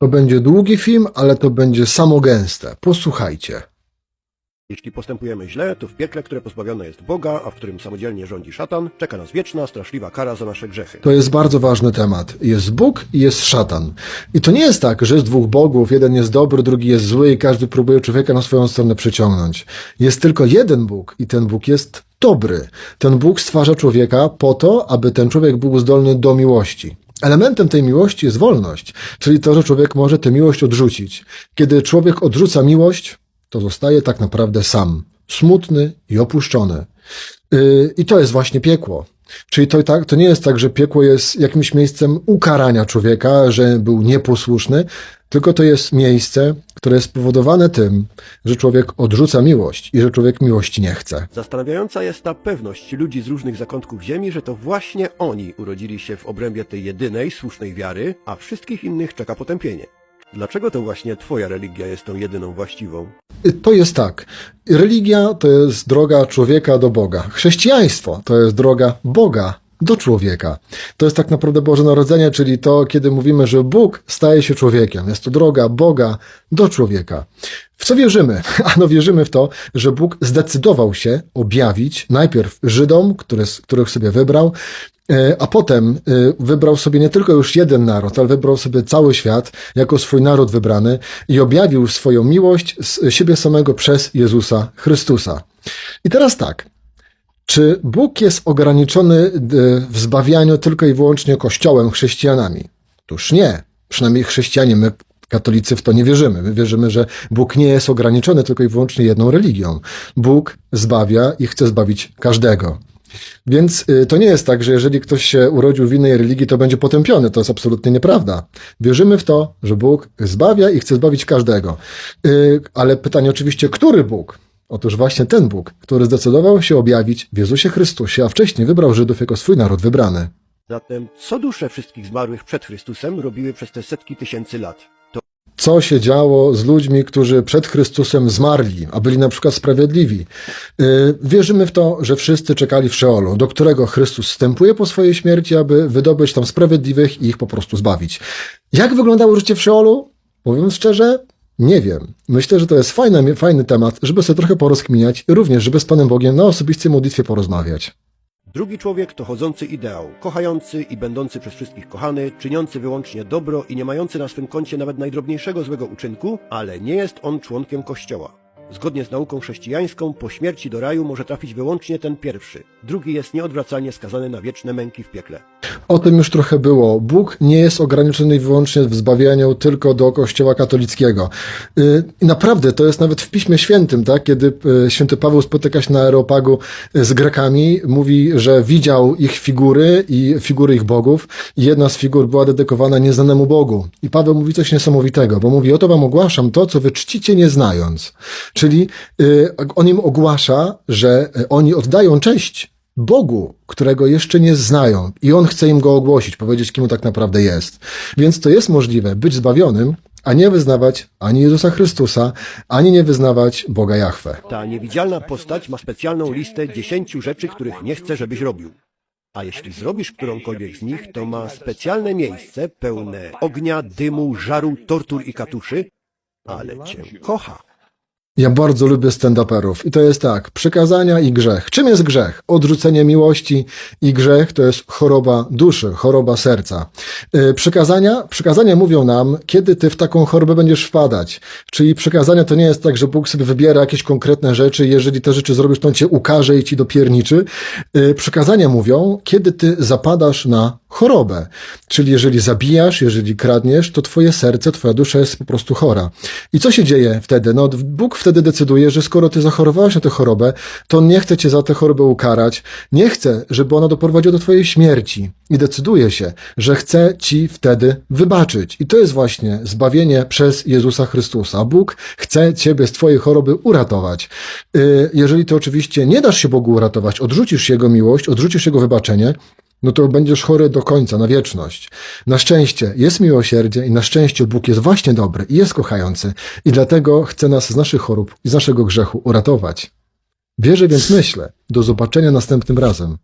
To będzie długi film, ale to będzie samogęste. Posłuchajcie. Jeśli postępujemy źle, to w piekle, które pozbawione jest Boga, a w którym samodzielnie rządzi szatan, czeka nas wieczna, straszliwa kara za nasze grzechy. To jest bardzo ważny temat. Jest Bóg i jest szatan. I to nie jest tak, że jest dwóch bogów, jeden jest dobry, drugi jest zły i każdy próbuje człowieka na swoją stronę przyciągnąć. Jest tylko jeden Bóg i ten Bóg jest dobry. Ten Bóg stwarza człowieka po to, aby ten człowiek był zdolny do miłości. Elementem tej miłości jest wolność, czyli to, że człowiek może tę miłość odrzucić. Kiedy człowiek odrzuca miłość, to zostaje tak naprawdę sam, smutny i opuszczony. Yy, I to jest właśnie piekło. Czyli to, tak, to nie jest tak, że piekło jest jakimś miejscem ukarania człowieka, że był nieposłuszny, tylko to jest miejsce, które jest spowodowane tym, że człowiek odrzuca miłość i że człowiek miłości nie chce. Zastanawiająca jest ta pewność ludzi z różnych zakątków ziemi, że to właśnie oni urodzili się w obrębie tej jedynej, słusznej wiary, a wszystkich innych czeka potępienie. Dlaczego to właśnie twoja religia jest tą jedyną właściwą? To jest tak. Religia to jest droga człowieka do Boga. Chrześcijaństwo to jest droga Boga do człowieka. To jest tak naprawdę Boże Narodzenie, czyli to, kiedy mówimy, że Bóg staje się człowiekiem. Jest to droga Boga do człowieka. W co wierzymy? Ano wierzymy w to, że Bóg zdecydował się objawić najpierw Żydom, które, których sobie wybrał, e, a potem e, wybrał sobie nie tylko już jeden naród, ale wybrał sobie cały świat jako swój naród wybrany i objawił swoją miłość z siebie samego przez Jezusa Chrystusa. I teraz tak. Czy Bóg jest ograniczony e, w zbawianiu tylko i wyłącznie Kościołem, chrześcijanami? Otóż nie. Przynajmniej chrześcijanie, my katolicy w to nie wierzymy. My wierzymy, że Bóg nie jest ograniczony tylko i wyłącznie jedną religią. Bóg zbawia i chce zbawić każdego. Więc y, to nie jest tak, że jeżeli ktoś się urodził w innej religii, to będzie potępiony. To jest absolutnie nieprawda. Wierzymy w to, że Bóg zbawia i chce zbawić każdego. Y, Ale pytanie oczywiście, który Bóg? Otóż właśnie ten Bóg, który zdecydował się objawić w Jezusie Chrystusie, a wcześniej wybrał Żydów jako swój naród wybrany. Zatem co dusze wszystkich zmarłych przed Chrystusem robiły przez te setki tysięcy lat? To co się działo z ludźmi, którzy przed Chrystusem zmarli, a byli na przykład sprawiedliwi. Yy, Wierzymy w to, że wszyscy czekali w Szeolu, do którego Chrystus wstępuje po swojej śmierci, aby wydobyć tam sprawiedliwych i ich po prostu zbawić. Jak wyglądało życie w Szeolu? Powiem szczerze, nie wiem. Myślę, że to jest fajny, fajny temat, żeby sobie trochę porozkminiać również, żeby z Panem Bogiem na osobistej modlitwie porozmawiać. drugi człowiek to chodzący ideał, kochający i będący przez wszystkich kochany, czyniący wyłącznie dobro i nie mający na swym koncie nawet najdrobniejszego złego uczynku, ale nie jest on członkiem Kościoła. Zgodnie z nauką chrześcijańską, po śmierci do raju może trafić wyłącznie ten pierwszy. Drugi jest nieodwracalnie skazany na wieczne męki w piekle. O tym już trochę było. Bóg nie jest ograniczony wyłącznie w zbawianiu tylko do Kościoła katolickiego. I naprawdę to jest nawet w Piśmie Świętym, tak? Kiedy yy, święty Paweł spotyka się na Areopagu yy, z Grekami, mówi, że widział ich figury i figury ich bogów jedna z figur była dedykowana nieznanemu Bogu. I Paweł mówi coś niesamowitego, bo mówi, oto wam ogłaszam to, co wy czcicie nie znając. Czyli on im ogłasza, że oni oddają cześć Bogu, którego jeszcze nie znają i On chce im go ogłosić, powiedzieć, kim tak naprawdę jest. Więc to jest możliwe być zbawionym, a nie wyznawać ani Jezusa Chrystusa, ani nie wyznawać Boga Jahwe. Ta niewidzialna postać ma specjalną listę dziesięciu rzeczy, których nie chce, żebyś robił. A jeśli zrobisz którąkolwiek z nich, to ma specjalne miejsce pełne ognia, dymu, żaru, tortur i katuszy, ale cię kocha. Ja bardzo lubię stand-uperów i to jest tak, przykazania i grzech. Czym jest grzech? Odrzucenie miłości i grzech to jest choroba duszy, choroba serca. Yy, przykazania? Przykazania mówią nam, kiedy ty w taką chorobę będziesz wpadać. Czyli przykazania to nie jest tak, że Bóg sobie wybiera jakieś konkretne rzeczy jeżeli te rzeczy zrobisz, to on cię ukaże i ci dopierniczy. Yy, przykazania mówią, kiedy ty zapadasz na chorobę. Czyli jeżeli zabijasz, jeżeli kradniesz, to twoje serce, twoja dusza jest po prostu chora. I co się dzieje wtedy? No, Bóg wtedy decyduje, że skoro ty zachorowałeś na tę chorobę, to nie chce cię za tę chorobę ukarać, nie chce, żeby ona doprowadziła do twojej śmierci. I decyduje się, że chce ci wtedy wybaczyć. I to jest właśnie zbawienie przez Jezusa Chrystusa. Bóg chce ciebie z twojej choroby uratować. Yy, Jeżeli ty oczywiście nie dasz się Bogu uratować, odrzucisz Jego miłość, odrzucisz Jego wybaczenie, no to będziesz chory do końca, na wieczność. Na szczęście jest miłosierdzie i na szczęście Bóg jest właśnie dobry i jest kochający i dlatego chce nas z naszych chorób i z naszego grzechu uratować. Wierzę więc myślę. Do zobaczenia następnym razem.